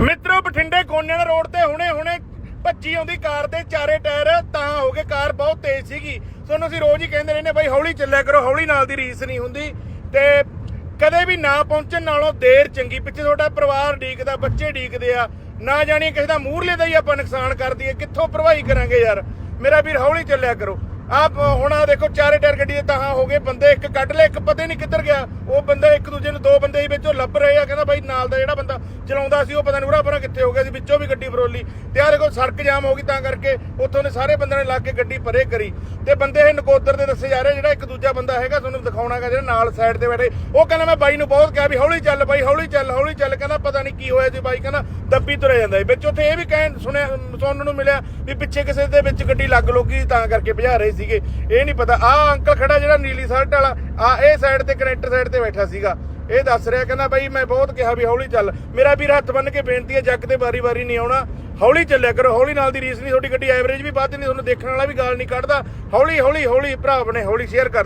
ਮਿੱਤਰੋ, ਬਠਿੰਡੇ ਕੋਨੇਲ ਰੋਡ ਤੇ ਹੁਣੇ ਹੁਣੇ ਭੱਜੀ ਆਉਂਦੀ ਕਾਰ ਦੇ ਚਾਰੇ ਟਾਇਰ, ਤਾਂ ਹੋ ਗਏ ਕਾਰ ਬਹੁਤ ਤੇਜ਼ ਸੀਗੀ। ਤੁਹਾਨੂੰ ਅਸੀਂ ਰੋਜ਼ ਹੀ ਕਹਿੰਦੇ ਰਹਿੰਦੇ, ਬਾਈ ਹੌਲੀ ਚੱਲਿਆ ਕਰੋ, ਹੌਲੀ ਨਾਲ ਦੀ ਰੀਸ ਨਹੀਂ ਹੁੰਦੀ। ਤੇ ਕਦੇ ਵੀ ਨਾ ਪਹੁੰਚਣ ਨਾਲੋਂ ਦੇਰ ਚੰਗੀ। ਪਿੱਛੇ ਤੁਹਾਡਾ ਪਰਿਵਾਰ ਢੀਕਦਾ ਬੱਚੇ ਢੀਕਦੇ ਆ। ਨਾ ਜਾਣੀ ਕਿਸੇ ਦਾ ਮੂਹਰਲੇ ਦਾ ਹੀ ਆਪਾਂ ਨੁਕਸਾਨ ਕਰ ਦਈਏ। ਕਿੱਥੋਂ ਭਰਵਾਈ ਕਰਾਂਗੇ ਯਾਰ? ਮੇਰਾ ਵੀਰ, ਹੌਲੀ ਚੱਲਿਆ ਕਰੋ। ਆਪ, ਹੁਣ ਆ ਦੇਖੋ, ਚਾਰੇ ਟਾਇਰ ਗੱਡੀ ਦੇ ਤਾਹਾਂ ਹੋ ਗਏ ਬੰਦੇ, ਇੱਕ ਕੱਢ ਲਏ, ਇੱਕ ਪਤਾ ਹੀ ਨਹੀਂ ਕਿੱਧਰ ਗਿਆ। ਉਹ ਬੰਦਾ ਇੱਕ ਦੂਜੇ ਨੂੰ ਦੋ ਬੰਦੇ ਹੀ ਵਿੱਚੋਂ ਲੱਭ ਰਹੇ ਆ, ਕਹਿੰਦਾ ਬਾਈ ਨਾਲ ਦਾ ਜਿਹੜਾ ਬੰਦਾ ਚਲਾਉਂਦਾ ਸੀ, ਉਹ ਪਤਾ ਨਹੀਂ ਉਰਾ ਪਰਾਂ ਕਿੱਥੇ ਹੋ ਗਿਆ ਸੀ, ਵਿੱਚੋਂ ਵੀ ਗੱਡੀ ਫਰੋਲੀ ਤੇ ਆਹ ਦੇਖੋ ਸੜਕ ਜਾਮ ਹੋ ਗਈ ਤਾਂ ਕਰਕੇ ਉੱਥੋਂ ਨੇ ਸਾਰੇ ਬੰਦਿਆਂ ਨੇ ਲਾ ਕੇ ਗੱਡੀ ਪਰੇ ਕਰੀ ਤੇ ਬੰਦੇ ਇਹ ਨਕੋਦਰ ਦੇ ਦੱਸੇ ਜਾ ਰਹੇ ਜਿਹੜਾ ਇੱਕ ਦੂਜਾ ਬੰਦਾ ਹੈਗਾ, ਤੁਹਾਨੂੰ ਦਿਖਾਉਣਾਗਾ ਜਿਹੜਾ ਨਾਲ ਸਾਈਡ ਤੇ ਬੈਠੇ। ਉਹ ਕਹਿੰਦਾ ਮੈਂ ਬਾਈ ਨੂੰ ਬਹੁਤ ਕਿਹਾ ਵੀ ਹੌਲੀ ਚੱਲ ਬਾਈ, ਹੌਲੀ ਚੱਲ ਹੌਲੀ ਚੱਲ, ਕਹਿੰਦਾ ਪਤਾ ਨਹੀਂ ਕੀ ਹੋਇਆ ਜੀ ਬਾਈ, ਕਹਿੰਦਾ ਦੱਬੀ ਤੁਰਿਆ ਜਾਂਦਾ ਵਿੱਚ ਉੱਥੇ ਇਹ ਵੀ ਕਹਿਣ ਸੁਣਿਆ, ਸੁਣਨ ਨੂੰ ਮਿਲਿਆ ਵੀ ਪਿੱਛੇ ਕਿਸੇ ਦੇ ਵਿੱਚ ਗੱਡੀ ਲੱਗ ਲੋਗੀ ਤਾਂ ਕਰਕੇ ਭਜਾ ਰਹੇ ਸੀਗੇ। ਇਹ ਨਹੀਂ ਪਤਾ। ਆ ਅੰਕਲ ਖੜਾ ਜਿਹੜਾ ਨੀਲੀ ਸ਼ਰਟ ਵਾਲਾ ਆ, ਇਹ ਸਾਈਡ ਤੇ ਕਨੈਕਟਰ ਸਾਈਡ ਤੇ ਬੈਠਾ ਸੀਗਾ। ਇਹ ਦੱਸ ਰਿਹਾ, ਕਹਿੰਦਾ ਬਾਈ ਮੈਂ ਬਹੁਤ ਕਿਹਾ ਵੀ ਹੌਲੀ ਚੱਲ। ਮੇਰਾ ਵੀਰ ਹੱਥ ਬੰਨ ਕੇ ਬੇਨਤੀ ਹੈ, ਜੱਗ ਤੇ ਵਾਰੀ ਵਾਰੀ ਨਹੀਂ ਆਉਣਾ। ਹੌਲੀ ਚੱਲਿਆ ਕਰੋ, ਹੌਲੀ ਨਾਲ ਦੀ ਰੀਸ ਨਹੀਂ, ਤੁਹਾਡੀ ਗੱਡੀ ਐਵਰੇਜ ਵੀ ਵੱਧ ਨਹੀਂ ਤੁਹਾਨੂੰ ਦੇਖਣ ਵਾਲਾ ਵੀ ਗਾਲ ਨਹੀਂ ਕੱਢਦਾ। ਹੌਲੀ ਹੌਲੀ ਹੌਲੀ, ਭਰਾ ਬਣੇ ਹੌਲੀ ਸ਼ੇਅਰ ਕਰ